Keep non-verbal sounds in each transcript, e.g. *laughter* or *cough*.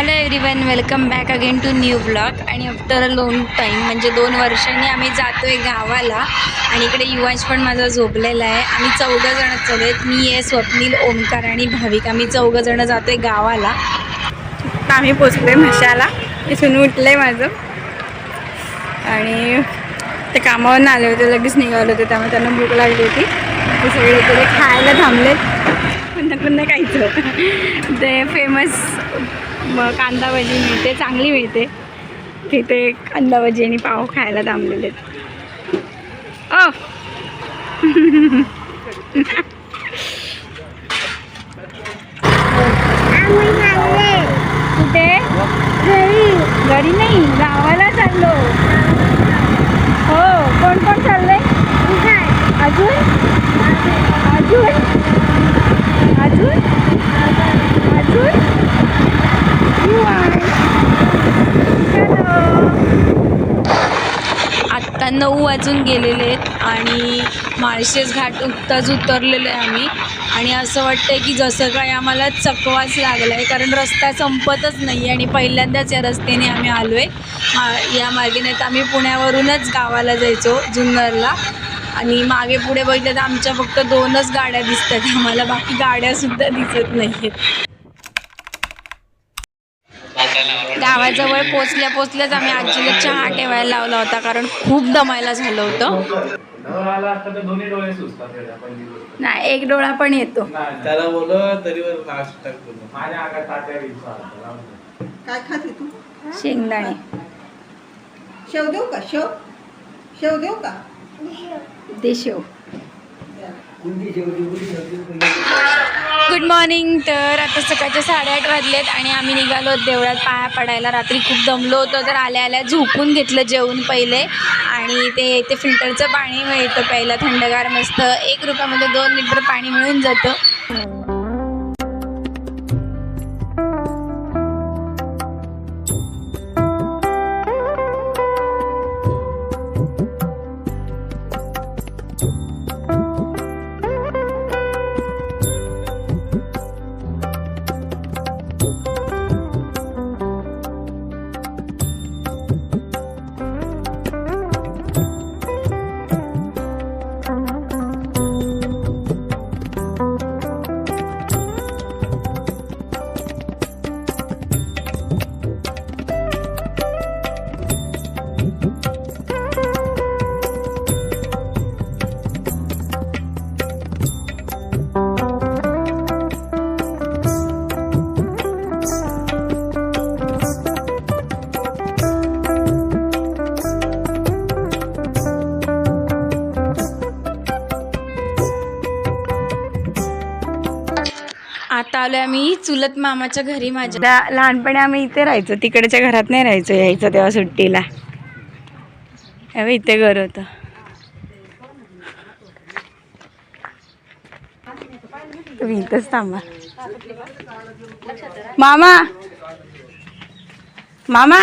Hello everyone welcome back again to new blog आणि after a long time म्हणजे दोन वर्षांनी आम्ही जातो आहे गावाला. आणि इकडे युवांश पण माझा झोपलेला आहे. आम्ही चौघंजणं चालू आहेत. मी आहे स्वप्नील ओमकार आणि भाविक. आम्ही चौघंजणं जातो आहे गावाला. आता आम्ही पोचलोय म्हशाला. इथून उठलंय माझं. आणि ते कामावरून आले होते लगेच निघाले होते. त्यामुळे त्यांना भूक लागली होती. ते सगळे इकडे खायला थांबलेत. पुन्हा पुन्हा काहीच होतं ते फेमस कांदा भजी मिळते चांगली मिळते. तिथे कांदा भजी आणि पाव खायला थांबलेले आहेत. ओ कुठे? घरी नाही गावाला चाललो. हो कोण कोण चाललंय? अजून? अजून? अजून? नऊ वाजून गेलेले आहेत आणि माळशेज घाट उतरच उतरलेलो आहे आम्ही. आणि असं वाटतं की जसं काय आम्हाला चकवाच लागला आहे कारण रस्ता संपतच नाही आणि पहिल्यांदाच या रस्त्याने आम्ही आलो आहे या मार्गेने तर आम्ही पुण्यावरूनच गावाला जायचो जुन्नरला. आणि मागे पुढे बघितलं तर आमच्या फक्त दोनच गाड्या दिसतात. आम्हाला बाकी गाड्यासुद्धा दिसत नाही आहेत गावाजवळ पोचल्या पोचल्याच आम्ही आजीला चहा ठेवायला लावला होता कारण खूप दमायला झालं होतं. नाही एक डोळा पण येतो. त्याला बोल तरी. काय खाते तू? शेंगदाणे. शेव देऊ का? शेव? शेव देऊ का? देशो गुड मॉर्निंग तर आता सकाळचे साडेआठ वाजलेत आणि आम्ही निघालो देवळात पाया पडायला. रात्री खूप दमलो होतो तर आल्या आल्या झोपून घेतलं जेवून पहिले. आणि ते ते फिल्टरचं पाणी मिळतं प्यायला थंडगार मस्त. एक रुपयामध्ये दोन लिटर पाणी मिळून जातं. आम्ही चुलत मामाच्या घरी माझ्या लहानपणी आम्ही इथे राहायचो. तिकडच्या घरात नाही राहायचो यायचं तेव्हा सुट्टीला. इथे घर होतं. तुम्ही इथंच थांबा. मामा! मामा!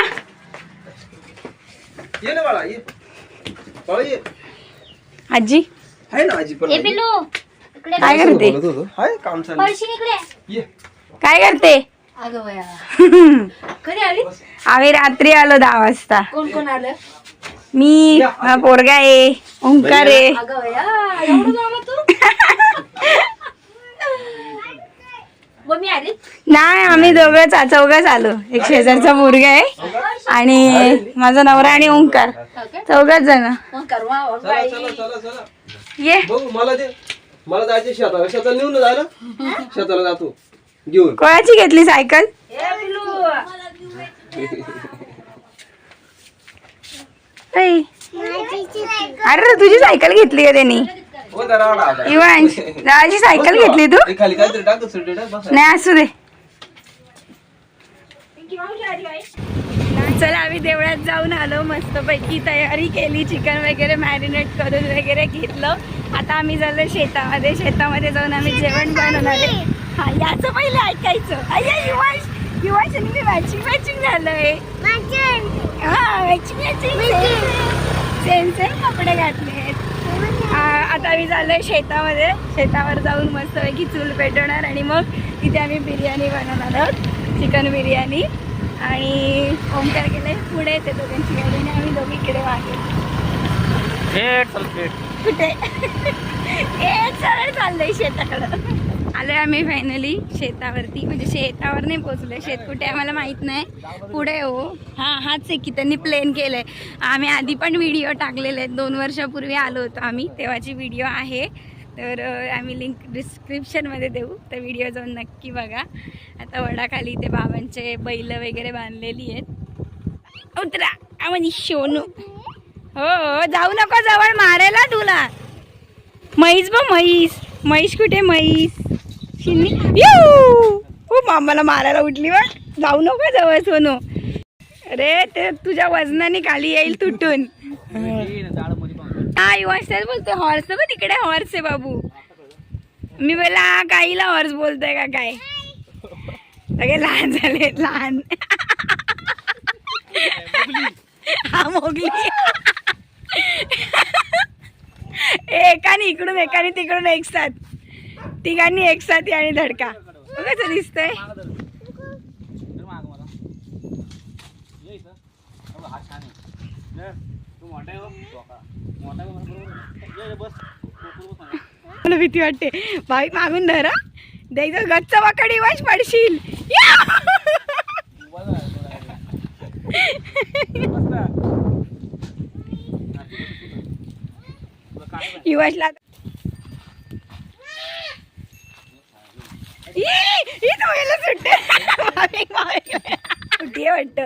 ये ना बाळा ये. बाळा ये. आजी? आहे ना आजी पण. काय करते? बोलत होतो. हाय काम चालू. ये. काय करते? *laughs* आम्ही रात्री आलो दहा वाजता. कोण कोण आलं? मी हा पोरगा आहे ओंकार आहे. आली? नाही आम्ही दोघंच चौघच आलो. एक शेजारचा मुलगा आहे आणि माझा नवरा आणि ओंकार. चौघच जण. चला चला चला चला. ये. बघू मला दे. मला जायचे शेताला. नेऊन शेताला जातो. घेऊन. कोणाची घेतली सायकल. अरे तुझी सायकल घेतली का त्यांनी? हो. इवांश दादाची सायकल घेतली तू? नाही असू दे. चला आम्ही देवळात जाऊन आलो मस्तपैकी तयारी केली चिकन वगैरे मॅरिनेट करून वगैरे घेतलं. आता आम्ही झालो शेतामध्ये. शेतामध्ये जाऊन आम्ही जेवण बनवणार आहे. हा याचं पहिले ऐकायचं. अय्या युवाश युवाश आणि मी मॅचिंग मॅचिंग झालंय. हा मॅचिंग मॅचिंग सेम सेम कपडे घातले आहेत. आता आम्ही चाललोय शेतामध्ये. शेतावर जाऊन मस्तपैकी चूल पेटवणार आणि मग तिथे आम्ही बिर्याणी बनवणार आहोत. चिकन बिर्याणी. आणि ओमकार गेले पुढे ते दोघांची गाडी आणि आम्ही दोघी इकडे मागे. कुठे? *laughs* सरळ चाललंय शेताकडं. आलोय आम्ही फायनली शेतावरती. म्हणजे शेतावर नाही पोचलोय शेत कुठे आहे मला माहीत नाही. पुढे हो हां हाच आहे की त्यांनी प्लेन केलंय. आम्ही आधी पण व्हिडिओ टाकलेले आहेत. दोन वर्षापूर्वी आलो होतो आम्ही. तेव्हाची व्हिडिओ आहे. तर आम्ही लिंक डिस्क्रिप्शनमध्ये देऊ. तर व्हिडिओ जाऊन नक्की बघा. आता वडाखाली ते बाबांचे बैल वगैरे बांधलेली आहेत. उतरा. म्हणजे शोनू. हो हो जाऊ नको जवळ. मारायला तुला. म्हैस बघ म्हैस. म्हैस कुठे म्हैस? शिन्नी येऊ हो मामाला मारायला उठली वा जाऊ नको जवळ सोनू. अरे ते तुझ्या वजनाने खाली येईल तुटून. हा युवाच बोलतोय हॉर्स बघ तिकडे हॉर्स आहे बाबू. मी बोला काहीला हॉर्स बोलतोय का काय? सगळे लहान झाले लहान. हा मोगली. एकाने इकडून एकाने तिकडून एक साथ. तिघांनी एक साथ आणि धडका. बघ कसं दिसतंय. मला भीती वाटते. भाई मागून धरा द्यायचं गच्च वाकडी वाच पडशील! युवाशला *laughs* ई, ई वाटतं.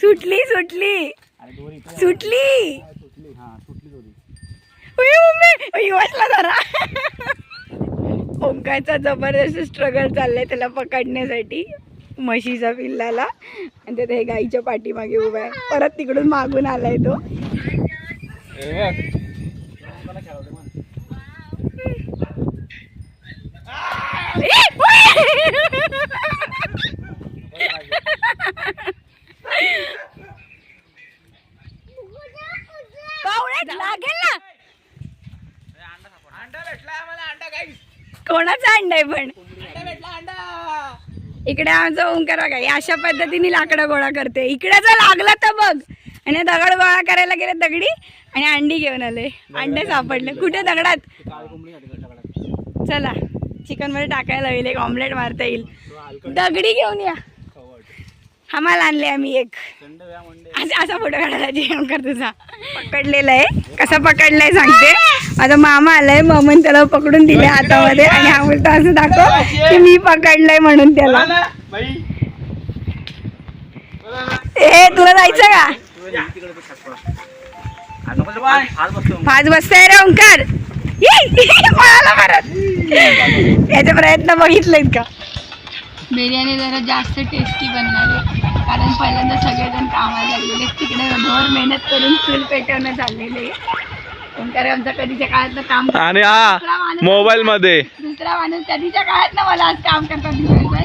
सुटली सुटली. सुटली. उई, मम्मी. युवाशला ओंकारचा जबरदस्त स्ट्रगल चाललाय त्याला पकडण्यासाठी. म्हशीचा पिल्लाला. आणि त्यात हे गाईच्या पाठीमागे उभा आहे. परत तिकडून मागून आलाय तो पावळ्यात लागेल ना कोणाचा अंडा आहे पण? इकडे आमचा ओंकार बघा अशा पद्धतीने लाकडं गोळा करते. इकडे जर लागला तर बघ. आणि दगड गोळा करायला गेले दगडी आणि अंडी घेऊन आले. अंडे सापडले. कुठे दगडात? चला. चिकनमध्ये टाकायला होईल एक ऑमलेट मारता येईल. दगडी घेऊन या. आम्हाला आणले आम्ही एक. असा असा फोटो काढायला जेवण कर तुझा. पकडलेला आहे. कसा पकडलाय सांगते. माझा मामा आलाय मामन त्याला पकडून दिले हातामध्ये आणि हा बोलतो असं दाखव की मी पकडलंय म्हणून त्याला. ए तुला जायचं का? फाज बसताय रे ओंकार. पळाला परत याचे प्रयत्न बघितलेत का? बिर्याणी जरा जास्त टेस्टी बनणार आहे. कारण पहिल्यांदा सगळेजण कामाला लागलेले तिकडे भर मेहनत करून चूल पेटवणं चाललेले ओंकार आमचा कधीच्या काळातलं काम. आणि हा दुसरा माणूस- मोबाईल मध्ये दुसरा माणूस कधीच्या काळात ना मला आज काम करतात दिवसभर.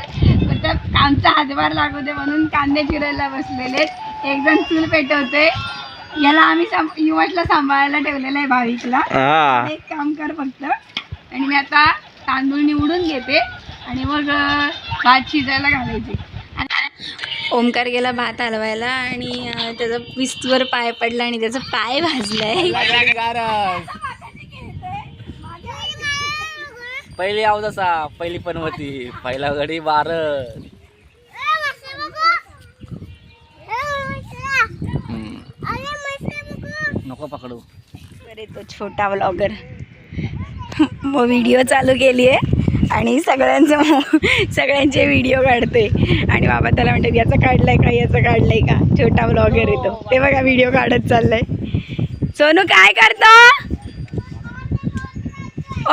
पण त्या कामचा हातभार लागू दे म्हणून कांदे चिरायला बसलेले एक जण चूल पेटवते याला आम्ही सांभ- युवशला सांभाळायला ठेवलेलं आहे भाविकला. हा. एक काम कर फक्त. आणि मी आता तांदूळ निवडून घेते. आणि मग अं, भात शिजायला घालायचे. ओमकार गेला भात हलवायला आणि अं, त्याचा विस्तवर पाय पडला आणि त्याचा पाय भाजलाय. पहिली आव जसा पहिली पण होती पहिला गडी बार नको पकडू. अरे तो छोटा ब्लॉगर मग व्हिडिओ चालू केली आहे आणि सगळ्यांचं सगळ्यांचे व्हिडिओ काढते. आणि बाबा त्याला म्हणतात याचं काढलंय का? याचं काढलंय का? छोटा ब्लॉगर येतो. ते बघा व्हिडिओ काढत चाललाय. सोनू काय करतो?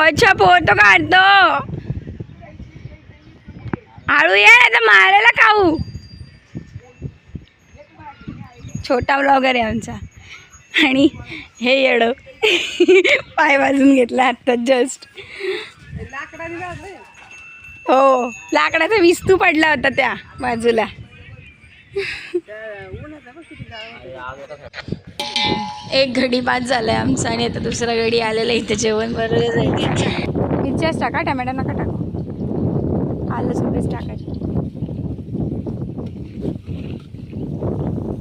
अच्छा फोटो काढतो. हळू या तर मारायला खाऊ. छोटा ब्लॉगर आहे आमचा. आणि हे येडं. पाय वाजून घेतला आत्ता जस्ट हो लाकडाचा विस्तू पडला होता त्या बाजूला. एक घडी बाद झालाय आमचा आणि आता दुसरा घडी आलेला इथे जेवण बनवण्यासाठी. मिरच्याच टाका टमॅटो नका टाकू. आलं सुद्धा टाकायचं.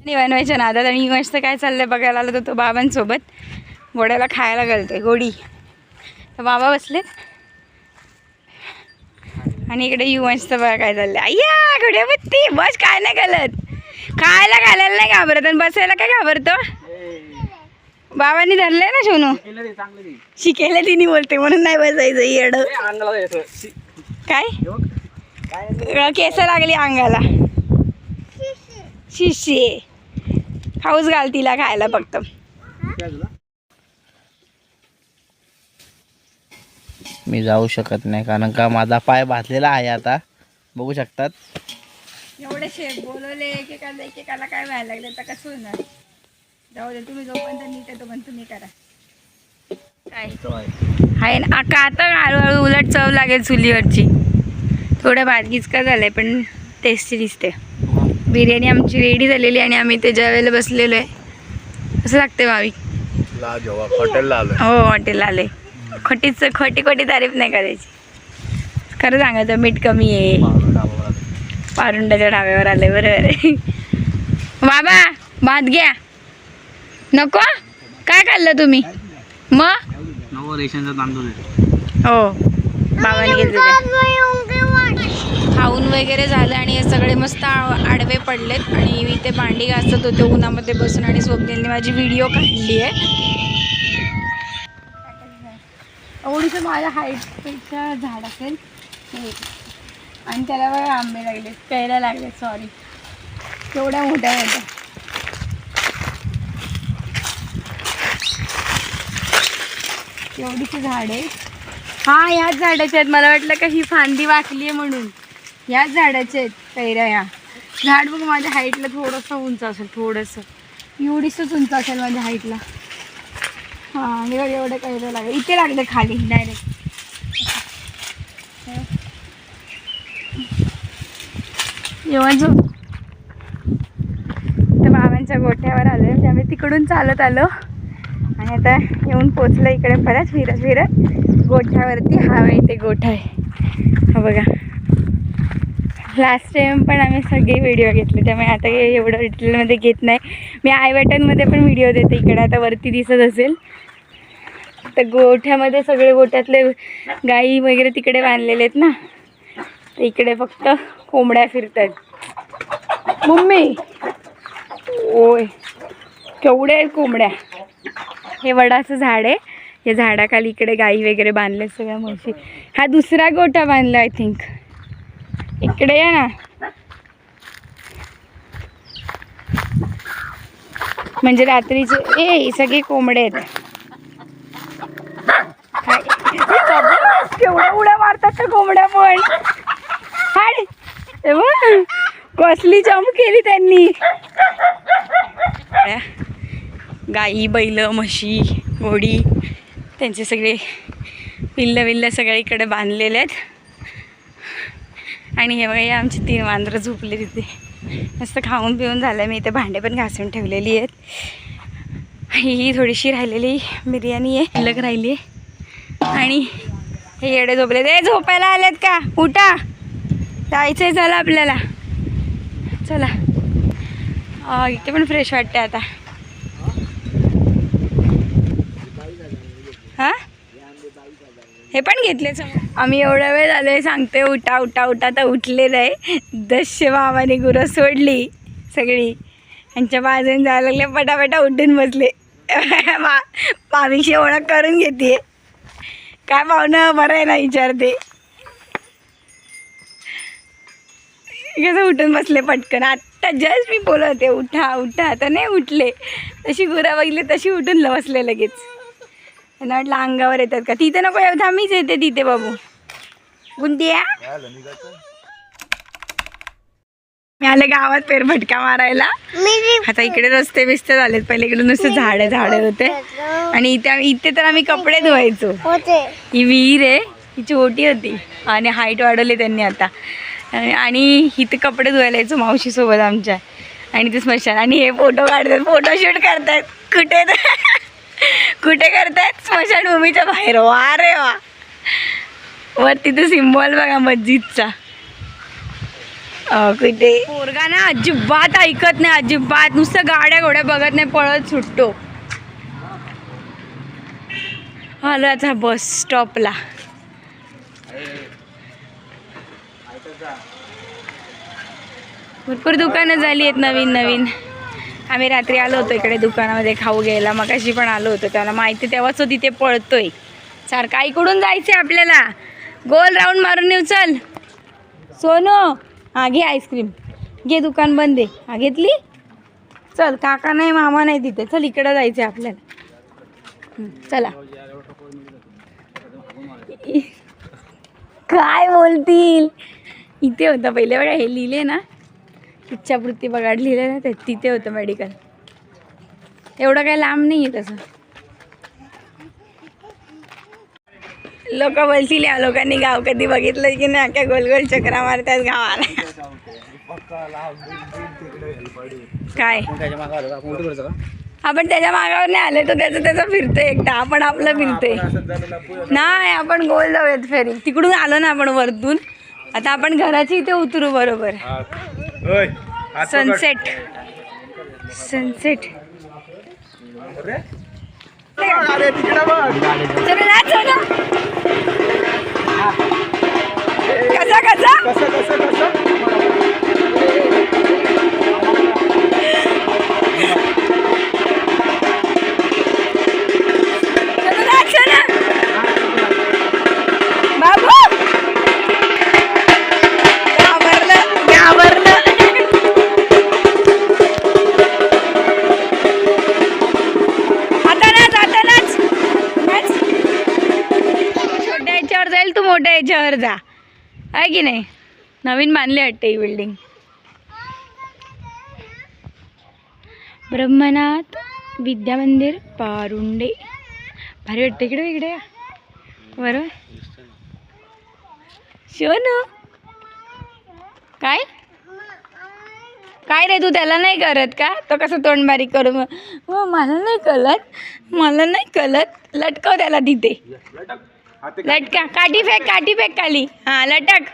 आणि बनवायच्या नादात आणि मस्त काय चाललंय बघायला आलं तर तो बाबांसोबत. गोड्याला खायला घालतोय गोडी. तर बाबा बसलेत. आणि इकडे युवांचं बघा काय चाललंय. अय्या बत्ती बस काय नाही घालत. खायला घालायला नाही घाबरत. आणि बसायला काय घाबरतो? बाबांनी धरलंय ना सोनू? शिकेला तिने बोलते म्हणून नाही बसायचं येड. काय? केस लागली अंगाला. शिशी. खाऊच घाल तिला खायला फक्त. मी जाऊ शकत नाही कारण का माझा पाय भाजलेला आहे आता. बघू शकतात. एवढे शेफ बोलवले एकेकाला एकेकाला काय व्हायला लागले? तर कसं होणार? जाऊ दे तुम्ही जोपर्यंत नीट आहे तोपर्यंत तुम्ही करा. काय? आहे ना का आता हळूहळू उलट चव लागेल चुलीवरची. थोडं भात गिचका झालंय पण टेस्टी दिसते बिर्याणी आमची रेडी झालेली आणि आम्ही ते जेवायला बसलेलो आहे कसं लागते भावी. हॉटेलला आलो हो हॉटेलला आले खोटीच खोटी खोटी तारीफ नाही करायची. खरं सांगायचं मीठ कमी आहे. पारुंडाच्या ढाब्यावर आले बरोबर आहे. बाबा भात घ्या. नको? काय खाल्लं तुम्ही? मग नवं रेशनचा तांदूळ आहे. हो बाबाने घेतलं खाऊन वगैरे झालं आणि हे सगळे मस्त आडवे पडलेत. आणि मी ते भांडी घासत होते उन्हामध्ये बसून आणि स्वप्नीलने माझी व्हिडिओ काढली आहे. एवढीचं माझ्या हाईटपेक्षा झाड असेल. आणि त्याला बघा आंबे लागले प्यायला लागले सॉरी केवढ्या मोठ्या मोठ्या. एवढीची झाड. आहे हा याच झाडाच्या आहेत. मला वाटलं का ही फांदी वाकली आहे म्हणून. या झाडाच्या आहेत कैऱ्या या. झाड बघ माझ्या हाईटला थोडंसं उंच असेल थोडंसं. एवढीसच उंच असेल माझ्या हाईटला हां एवढं एवढं कैऱ्या लागेल. इथे लागले खाली डायरेक्ट येऊन झोप. तर बाबांच्या गोठ्यावर आलो आहे त्यामुळे तिकडून चालत आलो. आणि आता येऊन पोचलं इकडे परत फिरत फिरत. गोठ्यावरती हा ते गोठा आहे. हा बघा. लास्ट टाइम पण आम्ही सगळे व्हिडिओ घेतले त्यामुळे आता काही एवढं डिटेलमध्ये घेत नाही. मी आय बटनमध्ये पण व्हिडिओ देते इकडे आता वरती दिसत असेल. तर गोठ्यामध्ये सगळे गोठ्यातले गाई वगैरे तिकडे बांधलेले आहेत ना. तर इकडे फक्त कोंबड्या फिरत आहेत मम्मी! ओय केवढे आहेत कोंबड्या? हे वडाचं झाड आहे. या झाडाखाली इकडे गाई वगैरे बांधले सगळ्या म्हशी. हा दुसरा गोठा बांधला आय थिंक इकडे या ना. म्हणजे रात्रीचे ए सगळे कोंबडे आहेत. केवढ्या उड्या मारतात त्या कोंबड्या पण. हाड. कसली जम्प केली त्यांनी. गाई बैल म्हशी घोडी त्यांचे सगळे पिल्ल विल्ल सगळे इकडे बांधलेले आहेत. आणि हे बघा आमची तीन वांद्रं झोपले तिथे मस्त खाऊन पिऊन झालं मी इथे भांडे पण घासून ठेवलेली आहेत. ही थोडीशी राहिलेली बिर्याणी आहे शिल्लक राहिली आहे. आणि हे येडे झोपले ते झोपायला आलेत का? उठा. जायचं आहे चला आपल्याला. चला. इथे पण फ्रेश वाटते आता. हां? हे पण घेतले आम्ही एवढा वेळ झालोय सांगते उठा उठा उठा तर उठलेलं आहे दशे मामाने गुरं सोडली सगळी. यांच्या बाजून जायला लागले पटापटा उठून बसले. *laughs* मा मामीशी ओळख करून घेते. काय पाहुणं बरं आहे ना विचारते. कसं उठून बसले पटकन. आत्ता जस्ट मी बोलवते उठा उठा तर नाही उठले. तशी गुरा बघितली तशी उठून बसले लगेच. त्यांना वाटलं अंगावर येतात का? तिथे नको येऊ थांबीच येते तिथे बाबू गुंडिया मी आले गावात फेरफटका मारायला. आता इकडे रस्ते बिस्ते झालेत पहिले इकडे नुसते झाडे झाडे होते. आणि इथे आम्ही- इथे तर आम्ही कपडे धुवायचो. ही विहीर आहे ही छोटी होती. आणि हाईट वाढवली त्यांनी आता. आणि- आणि इथे कपडे धुवायला यायचो मावशीसोबत आमच्या. आणि ते स्मशान आणि हे फोटो काढतात फोटोशूट करतात. कुठे कुठे करतात? स्मशानभूमीच्या बाहेर. वा रे वा. वर तो सिम्बॉल बघा मस्जिदचा. अ, कुठे? पोरगा ना अजिबात ऐकत नाही अजिबात. नुसतं गाड्या घोड्या बघत नाही पळत सुटतो. आलो आता बस स्टॉपला भरपूर दुकानं झाली आहेत नवीन नवीन आम्ही रात्री आलो होतो इकडे दुकानामध्ये खाऊ घ्यायला. मग अशी पण आलो होतो. त्याला माहिती तेव्हाच तो तिथे पळतोय. सारखा इकडून जायचंय आपल्याला. गोल राऊंड मारून येऊ चल. सोनू हा घे आईस्क्रीम. घे दुकान बंद आहे. हा घेतली? चल काका नाही मामा नाही तिथे. चल इकडं जायचं आहे आपल्याला चला. काय बोलतील? इथे होतं पहिले. बघा हे लिहिले ना. इच्छापूर्ती बघाड लिहिलं ना ते तिथे होतं मेडिकल एवढं काही लांब नाही आहे तसं. लोक बोलतील या लोकांनी गाव कधी बघितलं की नाही? अख्या गोल गोल चक्रा मारतात गावाला. काय? आपण त्याच्या मागावर नाही आले तो त्याचं त्याचं फिरतोय एकटा. आपण आपलं फिरतोय. नाही आपण गोल जाऊयात फेरी तिकडून आलो ना आपण वरतून. आता आपण घराच्या इथे उतरू बरोबर. सनसेट. सनसेट. कसा? *laughs* मोठं आहे तू याच्यावर जा. आहे की नाही? नवीन बांधली वाटते ही बिल्डिंग ब्रह्मनाथ विद्या मंदिर पारुंडे. भारी वाटतं इकडे इकडे बरोबर? शिवनू काय? काय रे तू त्याला नाही करत का? तो कसं तोंड बारीक करू मग? हो, मला नाही कळत. मला नाही कळत. लटकव त्याला तिथे. लटका काठी फेक काठी फेक खाली. हा लटक.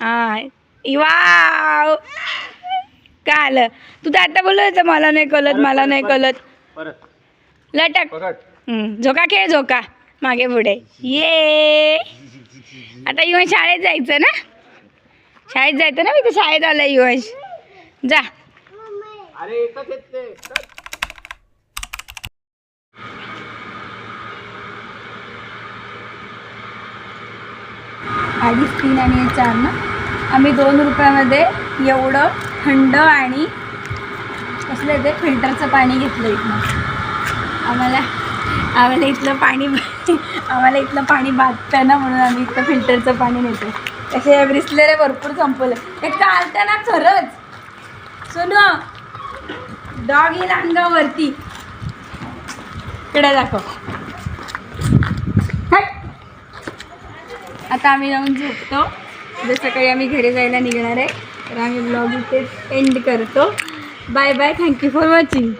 हा वाव. काय आलं? तू तर आता बोलत मला नाही कळत मला नाही कळत. लटक. झोका खेळ झोका. मागे पुढे. ये. आता युवन शाळेत जायचं ना? शाळेत जायचं ना? मी तर शाळेत आलं युवश. जा. अडीच तीन आणि चार ना? आम्ही दोन रुपयामध्ये एवढं थंड आणि कसलं ते? फिल्टरचं पाणी घेतलं इथनं. आम्हाला आम्हाला इथलं पाणी *laughs* आम्हाला इथलं पाणी बाधतं ना म्हणून आम्ही इथलं फिल्टरचं पाणी नेतो तसे ब्रिसलेरे भरपूर संपवलं. हे चालतं ना खरंच. सोनू. डॉग येईल अंगावरती इकडे दाखव. आता आम्ही जाऊन झोपतो. उद्या सकाळी आम्ही घरी जायला निघणार आहे. तर आम्ही ब्लॉग इथे एंड करतो. Bye bye thank you for watching